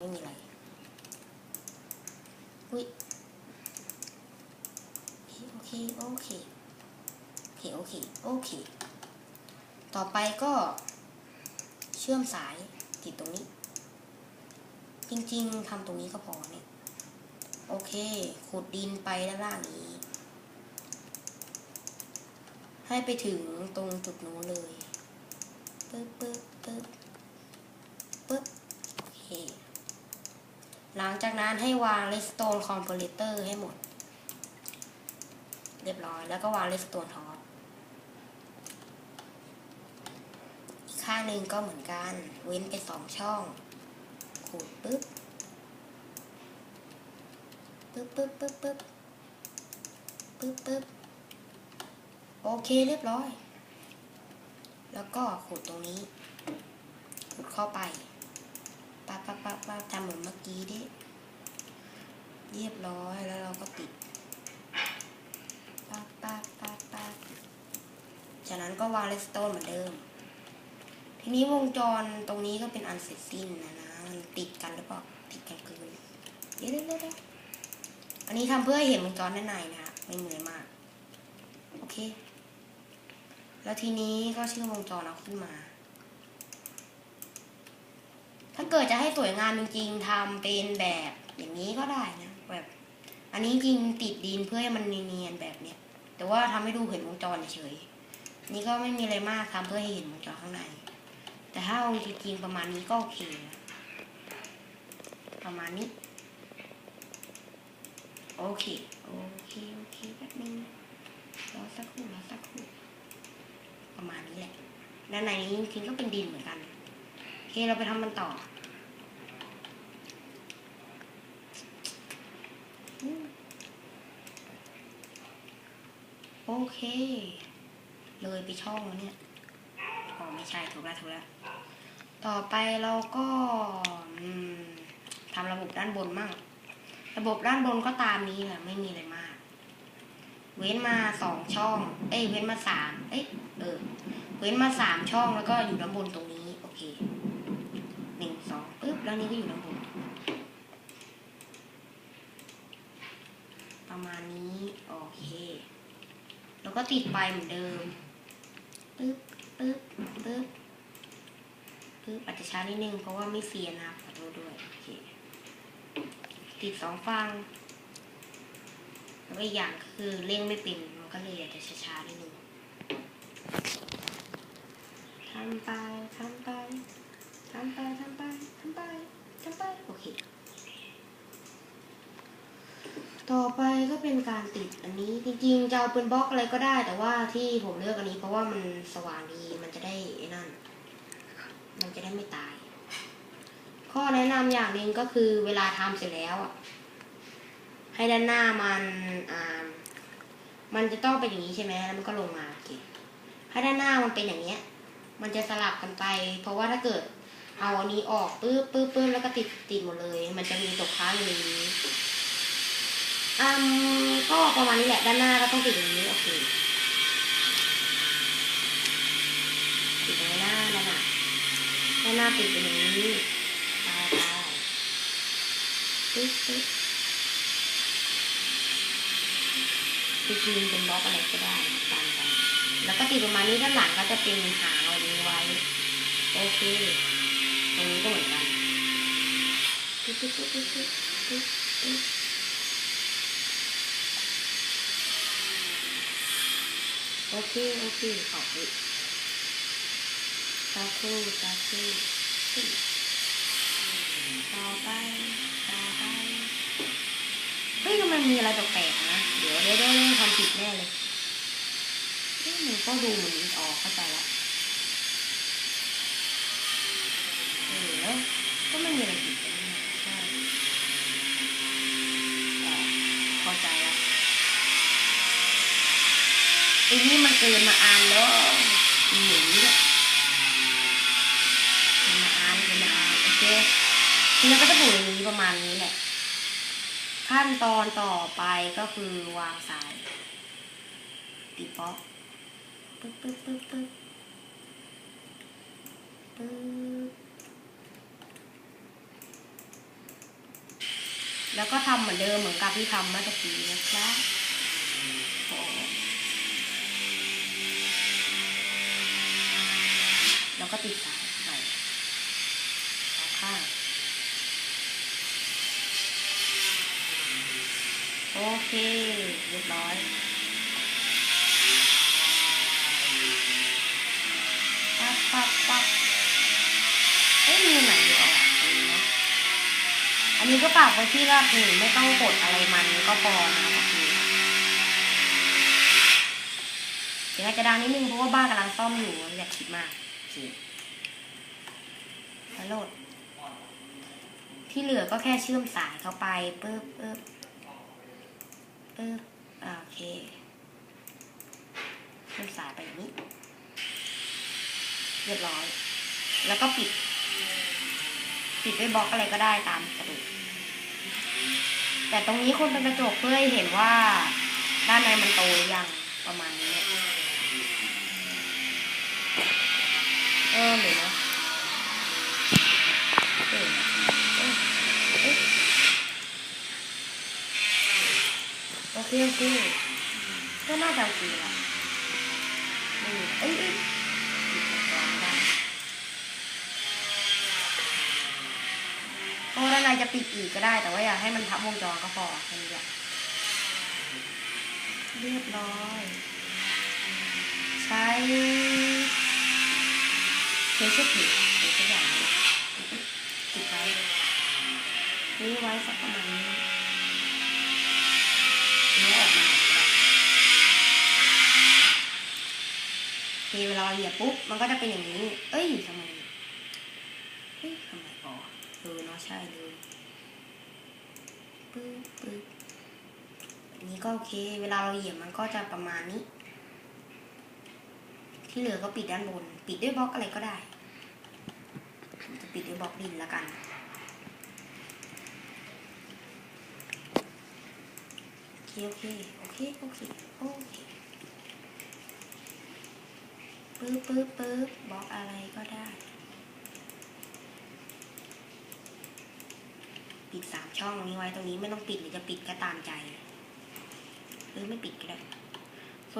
ไม่มีอะไร อุ้ยโอเค โอเค โอเค โอเค โอเค ต่อไปก็ เชื่อมสายติดตรงนี้ จริงๆทำตรงนี้ก็พอเนี่ย โอเค ขุดดินไปด้านล่างนี้ ให้ไปถึงตรงจุดนู้นเลยปึ๊บปึ๊บปึ๊บปึ๊บโอเค หลังจากนั้นให้วาง redstone comparator ให้หมด เรียบร้อย แล้วก็วาง redstone top อีกข้างหนึ่งก็เหมือนกัน เว้นไปสองช่องขูดปึ๊บปึ๊บปึ๊บปึ๊บปึ๊บปึ๊บปึ๊บโอเคเรียบร้อย แล้วก็ขูดตรงนี้ ขูดเข้าไป ปั๊บปั๊บปั๊บปั๊บทำเหมือนเมื่อกี้ดิเรียบร้อยแล้วเราก็ติดปั๊บปั๊บปั๊บปั๊บจากนั้นก็วางเลสโตนเหมือนเดิม ทีนี้วงจรตรงนี้ก็เป็นอันเสร็จสิ้นนะนะมันติดกันหรือเปล่าติดกันเกินเดี๋ยวเดี๋ยวอันนี้ทำเพื่อเห็นวงจรด้านในนะคะไม่เหนื่อยมาก โอเค แล้วทีนี้ก็เชื่อมวงจรเอาขึ้นมา เกิดจะให้สวยงามจริงๆทำเป็นแบบอย่างนี้ก็ได้นะแบบ อันนี้จริงติดดินเพื่อให้มันเนียนๆแบบเนี้ยแต่ว่าทำให้ดูเห็นวงจรเฉยนี่ก็ไม่มีอะไรมากทำเพื่อให้เห็นวงจรข้างใน แต่ถ้าเอาจริงๆประมาณนี้ก็โอเคนะประมาณนี้ โอเค โอเค โอเคแป๊บนึงรอสักครู่รอสักครู่ประมาณนี้แหละด้านในนี้จริงๆก็เป็นดินเหมือนกัน โอเคเราไปทำมันต่อ โอเค เลยไปช่องแล้วเนี่ยอ๋อไม่ใช่ถูกแล้วถูกแล้ว ต่อไปเราก็ทำระบบด้านบนมั่ง ระบบด้านบนก็ตามนี้แหละไม่มีอะไรมาก เว้นมาสองช่อง เอ้ยเว้นมาสามเอ้ยเออ เว้นมาสามช่องแล้วก็อยู่ด้านบนตรงนี้ โอเคหนึ่งสองปึ๊บแล้วนี้ก็อยู่ด้านบน ประมาณนี้ โอเค แล้วก็ติดไปเหมือนเดิมปึ๊บปึ๊บปึ๊บปึ๊บอาจจะช้านิดนึงเพราะว่าไม่เสียนะครับขอโทษด้วยโอเคติดสองฟังแล้วอีกอย่างคือเร่งไม่เป็นมันก็เลยอาจจะช้าๆนิดนึงทำไปทำไป ทำไป ทำไป ทำไป ทำไป โอเค ต่อไปก็เป็นการติดอันนี้จริงๆจะเอาเป็นบล็อกอะไรก็ได้ แต่ว่าที่ผมเลือกอันนี้เพราะว่ามันสว่างดีมันจะได้ไอ้นั่น มันจะได้ไม่ตาย ข้อแนะนำอย่างหนึ่งก็คือเวลาทำเสร็จแล้วอะให้ด้านหน้ามันอ่ามันจะต้องเป็นอย่างนี้ใช่ไหมแล้วมันก็ลงมาโอเคให้ด้านหน้ามันเป็นอย่างเนี้ย มันจะสลับกันไป เพราะว่าถ้าเกิดเอาอันนี้ออกปึ๊บปึ๊บปึ๊บแล้วก็ติดติดหมดเลย มันจะมีตกค้างอยู่ในนี้ อืมก็ประมาณนี้แหละด้านหน้าก็ต้องติดอย่างนี้โอเคติดตรงหน้าด้านหน้าด้านหน้าติดอย่างนี้ไปไปปึ๊บปึ๊บจริงๆเป็นบล็อกอะไรก็ได้ตามกันแล้วก็ติดประมาณนี้ด้านหลังก็จะเป็นหางเอานี้ไว้โอเคตรงนี้ก็เหมือนกันปึ๊บปึ๊บปึ๊บปึ๊บปึ๊บปึ๊บปึ๊บ โอเค โอเค ขอบคุณตาคู่ตาคู่ต่อไปต่อไป เฮ้ยทำไมมีอะไรแปลกๆนะ เดี๋ยวเดี๋ยวเดี๋ยวทำผิดแน่เลยเอ๊ะมันก็ดูเหมือนออกเข้าใจแล้วเออแล้วก็ไม่มีอะไรผิดเลยนะใช่อ๋อเข้าใจแล้ว ไอ้นี่มันเกินมาอ่านแล้วมีอนี้ด้วยเกินมาอ่านเกินมาอ่านโอเคทีนี้ก็จะผูกอย่างนี้ประมาณนี้แหละ ขั้นตอนต่อไปก็คือวางสายตีป๊อกปึ๊บปึ๊บปึ๊บปึ๊บปึ๊บแล้วก็ทำเหมือนเดิมเหมือนกับที่ทำเมื่อตะกี้นะครับ ก็ติดสายใส่สองข้างโอเคเรียบร้อย ปั๊บปั๊บปั๊บเอ้ยมีไหนออกตรงนี้เนอะอันนี้ก็ฝากไว้ที่ว่าหนึ่งไม่ต้องกดอะไรมันก็พอนะปีนเดี๋ยวอาจจะดังนิดนึงเพราะว่าบ้านกำลังซ่อมอยู่อย่าคิดมาก โอเคแล้วโหลด ที่เหลือก็แค่เชื่อมสายเข้าไปปึ๊บปึ๊บปึ๊บโอเคเชื่อมสายไปอย่างนี้ เรียบร้อย แล้วก็ปิด ปิดด้วยบล็อกอะไรก็ได้ตามสะดวกแต่ตรงนี้คนเป็นกระจกเพื่อให้เห็นว่าด้านในมันโตหรือยังประมาณนี้ อออเนาะเออเออเอ๊ะโอเคโอเคก็น่าจะโอเคละนี่เอ้ยเอ้ด้าะว่าด้านในจะปิดอีกก็ได้ แต่ว่าอย่าให้มันทับวงจรก็พอแค่นี้แหละเรียบร้อย ใช้ เคสผิดหรือสักอย่างนี้ติดไว้นี่ไว้สักประมาณนี้นี้ออกมาทีเวลาเราเหยียบปุ๊บ มันก็จะเป็นอย่างนี้ เอ้ยทำไมเฮ้ยทำไมอ๋อเออเนาะใช่เลยปึ๊บปึ๊บอันนี้ก็โอเค เวลาเราเหยียบมันก็จะประมาณนี้ ที่เหลือก็ปิดด้านบน ปิดด้วยบล็อกอะไรก็ได้จะปิดด้วยบล็อกดินแล้วกัน โอเค โอเค โอเค โอเค โอเคปึ๊บปึ๊บปึ๊บบล็อกอะไรก็ได้ ปิดสามช่องตรงนี้ไว้ตรงนี้ไม่ต้องปิดหรือจะปิดก็ตามใจ หรือไม่ปิดก็ได้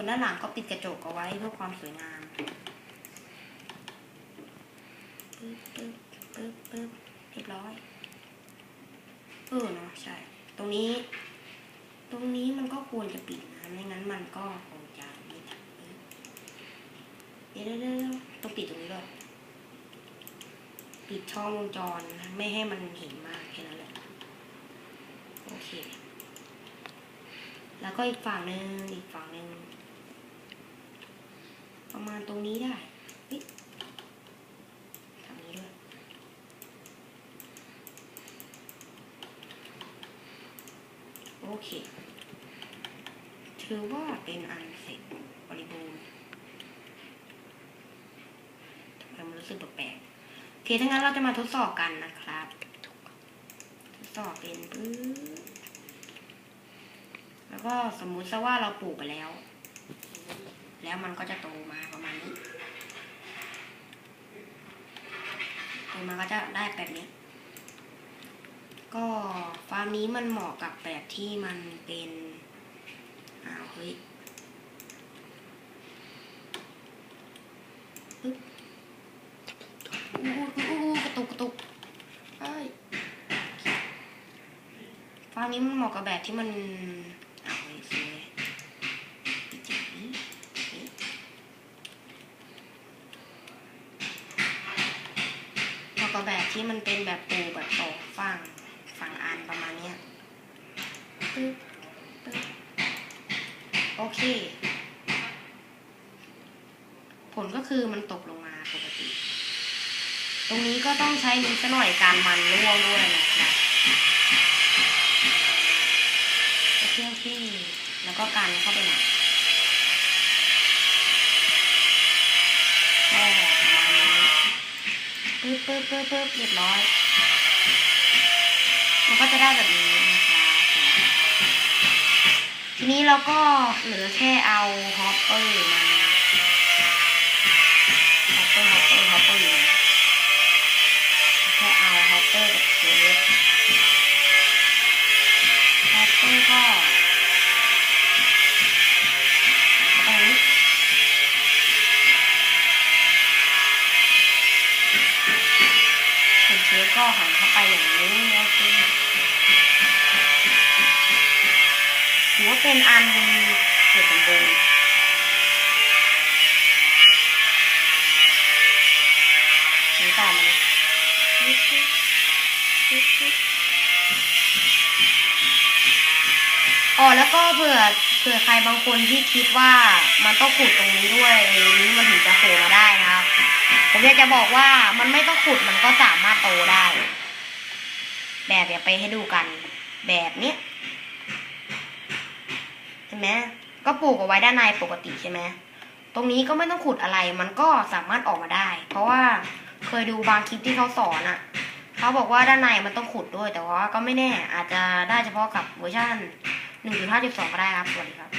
ส่วนด้านหลังก็ปิดกระจกเอาไว้เพื่อความสวยงามปึ๊บปึ๊บปึ๊บปึ๊บเรียบร้อยเออเนาะใช่ ตรงนี้ ตรงนี้มันก็ควรจะปิดนะไม่งั้นมันก็คงจะไม่ทันเดี๋ยวเดี๋ยวเดี๋ยวต้องปิดตรงนี้ด้วยปิดช่องวงจรไม่ให้มันเห็นมากแค่นั้นแหละโอเค แล้วก็อีกฝั่งหนึ่งอีกฝั่งหนึ่ง ประมาณตรงนี้ได้ทำนี้ด้วยโอเคถือว่าเป็นอันเสร็จบริบูรณ์ทำไมมันรู้สึกแปลกๆโอเคถ้างั้นเราจะมาทดสอบกันนะครับ ทดสอบเป็นปึ๊บแล้วก็สมมุติซะว่าเราปลูกไปแล้ว แล้วมันก็จะโตมาประมาณนี้โต มาก็จะได้แบบนี้ ก็ฟาร์มนี้มันเหมาะกับแบบที่มันเป็นอ้าวเฮ้ยปึ๊บอู้อู้อู้กระตุกกระตุกเอ้ยฟาร์มนี้มันเหมาะกับแบบที่มันเอาไว้สวยอีกอย่างนี้นี่เหมาะกับแบบ ที่มันเป็นแบบปูแบบตอกฝั่งฝั่งอันประมาณเนี้ยปึ๊บปึ๊บโอเค ผลก็คือมันตกลงมาปกติ ตรงนี้ก็ต้องใช้นิดหน่อยการมันร่วงด้วยนะครับโอเคโอเคแล้วก็กันเข้าไปหน่อยแค่ประมาณนี้ ปึ๊บปึ๊บปึ๊บปึ๊บเรียบร้อย มันก็จะได้แบบนี้นะคะทีนี้เราก็เหลือแค่เอาฮอปเปอร์มาฮอปเปอร์ฮอปเปอร์ฮอปเปอร์อยู่นะแค่เอาฮอปเปอร์กับเซฟต้นก็ตรง ก็หันเข้าไปอย่างนี้โอเคถือว่าเป็นอันเสร็จสมบูรณ์หรือต่อมาเลยอ๋อแล้วก็เผื่อ เผื่อใครบางคนที่คิดว่ามันต้องขุดตรงนี้ด้วยนี้มันถึงจะโผล่มาได้นะครับ ผมอยากจะบอกว่ามันไม่ต้องขุดมันก็สามารถโตได้ แบบอย่าไปให้ดูกัน แบบเนี้ยเห็นไหมก็ปลูกเอาไว้ด้านในปกติใช่ไหมตรงนี้ก็ไม่ต้องขุดอะไรมันก็สามารถออกมาได้ เพราะว่าเคยดูบางคลิปที่เขาสอนอะเขาบอกว่าด้านในมันต้องขุดด้วยแต่ว่าก็ไม่แน่อาจจะได้เฉพาะกับเวอร์ชัน 1.5.2 ก็ได้ครับสวัสดีครับ